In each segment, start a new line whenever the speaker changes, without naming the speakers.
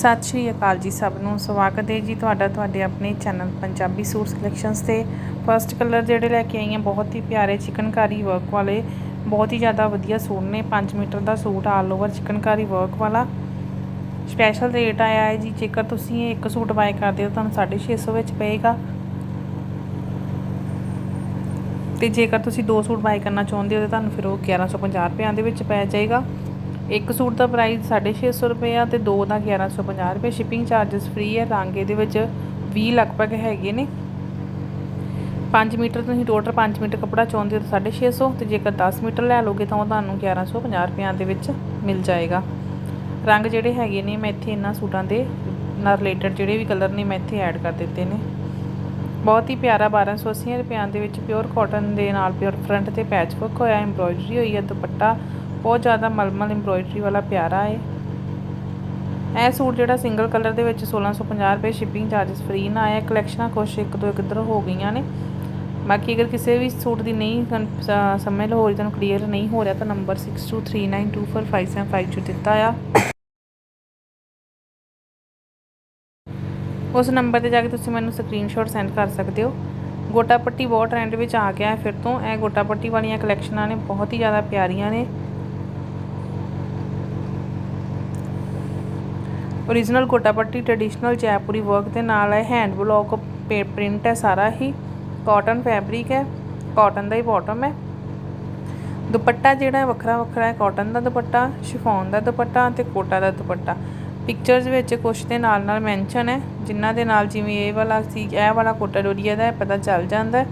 ਸਤਿ ਸ਼੍ਰੀ ਅਕਾਲ ਜੀ ਸਭ ਨੂੰ। ਸਵਾਗਤ ਹੈ ਜੀ ਤੁਹਾਡਾ ਤੁਹਾਡੇ ਆਪਣੇ ਚੈਨਲ ਪੰਜਾਬੀ ਸੂਟ ਸਿਲੈਕਸ਼ਨਸ ਤੇ। ਫਰਸਟ ਕਲਰ ਜਿਹੜੇ ਲੈ ਕੇ ਆਈ ਹਾਂ, ਬਹੁਤ ਹੀ ਪਿਆਰੇ ਚਿਕਨਕਾਰੀ ਵਰਕ ਵਾਲੇ। ਬਹੁਤ ਹੀ ਜ਼ਿਆਦਾ ਵਧੀਆ ਸੂਟ ਨੇ। 5 ਮੀਟਰ ਦਾ suit all over chikankari work ਵਾਲਾ। ਸਪੈਸ਼ਲ ਰੇਟ ਆਇਆ ਹੈ ਜੀ। ਜੇਕਰ ਤੁਸੀਂ ਇੱਕ ਸੂਟ ਬਾਏ ਕਰਦੇ ਹੋ, ਤੁਹਾਨੂੰ 650 ਵਿੱਚ ਪਏਗਾ। ਤੇ ਜੇਕਰ ਤੁਸੀਂ ਦੋ ਸੂਟ ਬਾਏ ਕਰਨਾ ਚਾਹੁੰਦੇ ਹੋ, ਤਾਂ ਤੁਹਾਨੂੰ ਫਿਰ ਉਹ 1150 ਰੁਪਏ ਦੇ ਵਿੱਚ ਪੈ ਜਾਏਗਾ। ਇੱਕ ਸੂਟ ਦਾ ਪ੍ਰਾਈਸ 650 ਰੁਪਏ ਆ ਤੇ ਦੋ ਦਾ 1150 ਰੁਪਏ। ਸ਼ਿਪਿੰਗ ਚਾਰजेस ਫ੍ਰੀ ਹੈ ਰੰਗ ਇਹਦੇ ਵਿੱਚ 20 ਲਗਭਗ ਹੈਗੇ ਨੇ। 5 ਮੀਟਰ ਤੁਸੀਂ ਟੋਟਲ 5 ਮੀਟਰ ਕੱਪੜਾ ਚਾਹੁੰਦੇ ਹੋ ਤਾਂ 650 ਤੇ ਜੇਕਰ 10 ਮੀਟਰ ਲੈ ਲੋਗੇ ਤਾਂ ਉਹ ਤੁਹਾਨੂੰ 1150 ਰੁਪਏ ਦੇ ਵਿੱਚ ਮਿਲ ਜਾਏਗਾ। ਰੰਗ ਜਿਹੜੇ ਹੈਗੇ ਨੇ, ਮੈਂ ਇੱਥੇ ਇਹਨਾਂ ਸੂਟਾਂ ਦੇ ਨਾਲ ਰਿਲੇਟਡ ਜਿਹੜੇ ਵੀ ਕਲਰ ਨੇ, ਮੈਂ ਇੱਥੇ ਐਡ ਕਰ ਦਿੱਤੇ ਨੇ। ਬਹੁਤ ਹੀ ਪਿਆਰਾ 1280 ਰੁਪਿਆਂ ਦੇ ਵਿੱਚ ਪਿਓਰ ਕਾਟਨ ਦੇ ਨਾਲ ਪਿਓਰ ਫਰੰਟ ਤੇ ਪੈਚ ਵਰਕ ਹੋਇਆ ਐਮਬ੍ਰੋਇਡਰੀ ਹੋਈ ਹੈ ਦੁਪੱਟਾ ਬਹੁਤ ਜ਼ਿਆਦਾ ਮਲਮਲ ਐਮਬ੍ਰੋਇਡਰੀ ਵਾਲਾ ਪਿਆਰਾ ਹੈ ਇਹ ਸੂਟ ਜਿਹੜਾ ਸਿੰਗਲ ਕਲਰ ਦੇ ਵਿੱਚ 1650 ਰੁਪਏ ਸ਼ਿਪਿੰਗ ਚਾਰजेस ਫ੍ਰੀ ਨਾ ਆਇਆ। ਕਲੈਕਸ਼ਨਾਂ ਕੁਛ ਇੱਕ ਦੋ ਇੱਕ ਇੱਧਰ ਹੋ ਗਈਆਂ ਨੇ। ਬਾਕੀ ਅਗਰ ਕਿਸੇ ਵੀ ਸੂਟ ਦੀ ਨਹੀਂ ਕਨ- ਸ- ਸਮਝ ਹੋ ਰਹੀ ਤੁਹਾਨੂੰ ਕਲੀਅਰ ਨਹੀਂ ਹੋ ਰਿਹਾ ਤਾਂ ਨੰਬਰ 6239245752 ਦਿੱਤਾ ਆ। ਉਸ ਨੰਬਰ ਤੇ ਜਾ ਕੇ ਤੁਸੀਂ ਮੈਨੂੰ ਸਕਰੀਨਸ਼ਾਟ ਸੈਂਡ ਕਰ ਸਕਦੇ ਹੋ। ਗੋਟਾ ਪੱਟੀ ਬਹੁਤ ਟ੍ਰੈਂਡ ਵਿੱਚ ਆ ਗਿਆ ਹੈ ਫਿਰ ਤੋਂ। ਇਹ ਗੋਟਾ ਪੱਟੀ ਵਾਲੀਆਂ ਕਲੈਕਸ਼ਨਾਂ ਨੇ ਬਹੁਤ ਹੀ ਜ਼ਿਆਦਾ ਪਿਆਰੀਆਂ ਨੇ। ਓਰੀਜਨਲ ਕੋਟਾ ਪੱਟੀ ਟ੍ਰੈਡੀਸ਼ਨਲ ਜੈਪੁਰੀ ਵਰਕ ਦੇ ਨਾਲ ਹੈ। ਹੈਂਡ ਬਲੌਕ ਪ੍ਰਿੰਟ ਹੈ ਸਾਰਾ ਹੀ। ਕਾਟਨ ਫੈਬਰਿਕ ਹੈ। ਕਾਟਨ ਦਾ ਹੀ ਬਾਟਮ ਹੈ। ਦੁਪੱਟਾ ਜਿਹੜਾ ਵੱਖਰਾ ਵੱਖਰਾ ਹੈ। ਕਾਟਨ ਦਾ ਦੁਪੱਟਾ ਸ਼ਿਫੋਨ ਦਾ ਦੁਪੱਟਾ ਤੇ ਕੋਟਾ ਦਾ ਦੁਪੱਟਾ। ਪਿਕਚਰਸ ਵਿੱਚ ਕੁਛ ਦੇ ਨਾਲ ਨਾਲ ਮੈਂਸ਼ਨ ਹੈ, ਜਿਨ੍ਹਾਂ ਦੇ ਨਾਲ ਜਿਵੇਂ ਇਹ ਵਾਲਾ ਸੀ, ਇਹ ਵਾਲਾ ਕੋਟਾ ਡੋਰੀਆ ਦਾ ਪਤਾ ਚੱਲ ਜਾਂਦਾ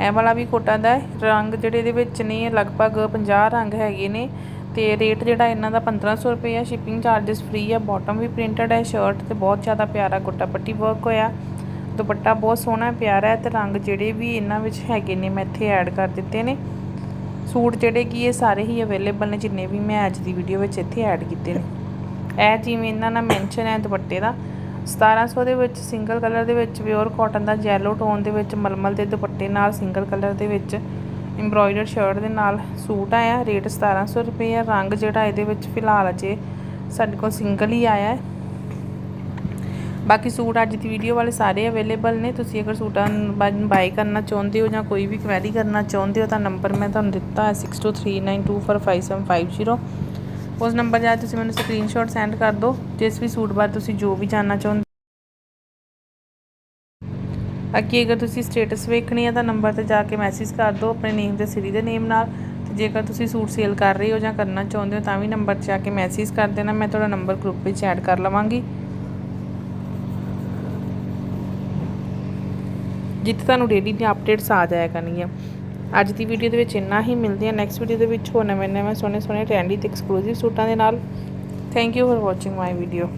ਇਹ ਵਾਲਾ ਵੀ ਕੋਟਾ ਦਾ ਰੰਗ ਜਿਹੜੇ ਇਹਦੇ ਵਿੱਚ ਨੇ, ਲਗਭਗ 50 ਰੰਗ ਹੈਗੇ ਨੇ। ਤੇ ਰੇਟ ਜਿਹੜਾ ਇਹਨਾਂ ਦਾ 1500 ਰੁਪਏ ਆ ਸ਼ਿਪਿੰਗ ਚਾਰजेस ਫ੍ਰੀ ਹੈ ਬਾਟਮ ਵੀ ਪ੍ਰਿੰਟਡ ਹੈ ਸ਼ਰਟ ਤੇ ਬਹੁਤ ਜ਼ਿਆਦਾ ਪਿਆਰਾ ਗੁੱਟਾ ਪੱਟੀ ਵਰਕ ਹੋਇਆ। ਦੁਪੱਟਾ ਬਹੁਤ ਸੋਹਣਾ ਪਿਆਰਾ ਹੈ ਤੇ ਰੰਗ ਜਿਹੜੇ ਵੀ ਇਹਨਾਂ ਵਿੱਚ ਹੈਗੇ ਨੇ, ਮੈਂ ਇੱਥੇ ਐਡ ਕਰ ਦਿੱਤੇ ਨੇ। ਸੂਟ ਜਿਹੜੇ ਕੀ ਇਹ ਸਾਰੇ ਹੀ ਅਵੇਲੇਬਲ ਨੇ, ਜਿੰਨੇ ਵੀ ਮੈਂ ਅੱਜ ਦੀ ਵੀਡੀਓ ਵਿੱਚ ਇੱਥੇ ਐਡ ਕੀਤੇ ਨੇ। ਇਹ ਜਿਵੇਂ ਇਹਨਾਂ ਨਾਲ ਮੈਂਸ਼ਨ ਹੈ ਦੁਪੱਟੇ ਦਾ 1700 ਦੇ ਵਿੱਚ ਸਿੰਗਲ ਕਲਰ ਦੇ ਵਿੱਚ ਪਿਓਰ ਕਾਟਨ ਦਾ ਜੈਲੋ ਟੋਨ ਦੇ ਵਿੱਚ ਮਲਮਲ ਦੇ ਦੁਪੱਟੇ ਨਾਲ ਸਿੰਗਲ ਕਲਰ ਦੇ ਵਿੱਚ ਐਮਬ੍ਰੋਇਡਰਡ ਸ਼ਰਟ ਦੇ ਨਾਲ ਸੂਟ ਆਇਆ, ਰੇਟ 1700 ਰੁਪਏ ਆ। ਰੰਗ ਜਿਹੜਾ ਇਹਦੇ ਵਿੱਚ ਫਿਲਹਾਲ ਅਜੇ ਸਾਡੇ ਕੋਲ ਸਿੰਗਲ ਹੀ ਆਇਆ ਹੈ। ਬਾਕੀ ਸੂਟ ਅੱਜ ਦੀ ਵੀਡੀਓ ਵਾਲੇ ਸਾਰੇ ਅਵੇਲੇਬਲ ਨੇ। ਤੁਸੀਂ ਅਗਰ ਸੂਟਾਂ ਬਾਈ ਕਰਨਾ ਚਾਹੁੰਦੇ ਹੋ ਜਾਂ ਕੋਈ ਵੀ ਕੁਐਰੀ ਕਰਨਾ ਚਾਹੁੰਦੇ ਹੋ ਤਾਂ ਨੰਬਰ ਮੈਂ ਤੁਹਾਨੂੰ ਦਿੱਤਾ ਹੈ 6239245750 ਉਸ ਨੰਬਰ 'ਤੇ ਤੁਸੀਂ ਮੈਨੂੰ ਸਕਰੀਨਸ਼ਾਟ ਸੈਂਡ ਕਰ ਦਿਓ। ਜਿਸ ਵੀ ਸੂਟ ਬਾਰੇ ਤੁਸੀਂ ਜੋ ਵੀ ਜਾਣਨਾ ਚਾਹੁੰਦੇ ਅੱਗੇ ਅਗਰ ਤੁਸੀਂ ਸਟੇਟਸ ਵੇਖਣੀ ਹੈ ਤਾਂ ਨੰਬਰ ਤੇ ਜਾ ਕੇ ਮੈਸੇਜ ਕਰ ਦਿਓ ਆਪਣੇ ਨੇਮ ਤੇ ਸਿਰੀ ਦੇ ਨੇਮ ਨਾਲ ਤੇ ਜੇਕਰ ਤੁਸੀਂ ਸੂਟ ਸੇਲ ਕਰ ਰਹੇ ਹੋ ਜਾਂ ਕਰਨਾ ਚਾਹੁੰਦੇ ਹੋ ਤਾਂ ਵੀ ਨੰਬਰ 'ਤੇ ਜਾ ਕੇ ਮੈਸੇਜ ਕਰ ਦੇਣਾ, ਮੈਂ ਤੁਹਾਡਾ ਨੰਬਰ ਗਰੁੱਪ ਵਿੱਚ ਐਡ ਕਰ ਲਵਾਂਗੀ। ਜਿੱਥੇ ਤੁਹਾਨੂੰ ਡੇਲੀ ਦੀਆਂ ਅਪਡੇਟਸ ਆ ਜਾਇਆ ਕਰਨਗੀਆਂ। ਅੱਜ ਦੀ ਵੀਡੀਓ ਦੇ ਵਿੱਚ ਇੰਨਾ ਹੀ, ਮਿਲਦੇ ਆ ਨੈਕਸਟ ਵੀਡੀਓ ਦੇ ਵਿੱਚ ਹੋਰ ਨਵੇਂ ਨਵੇਂ ਸੋਹਣੇ ਸੋਹਣੇ ਟ੍ਰੈਂਡੀ ਤੇ ਐਕਸਕਲੂਸਿਵ ਸੂਟਾਂ ਦੇ ਨਾਲ। Thank you for watching my video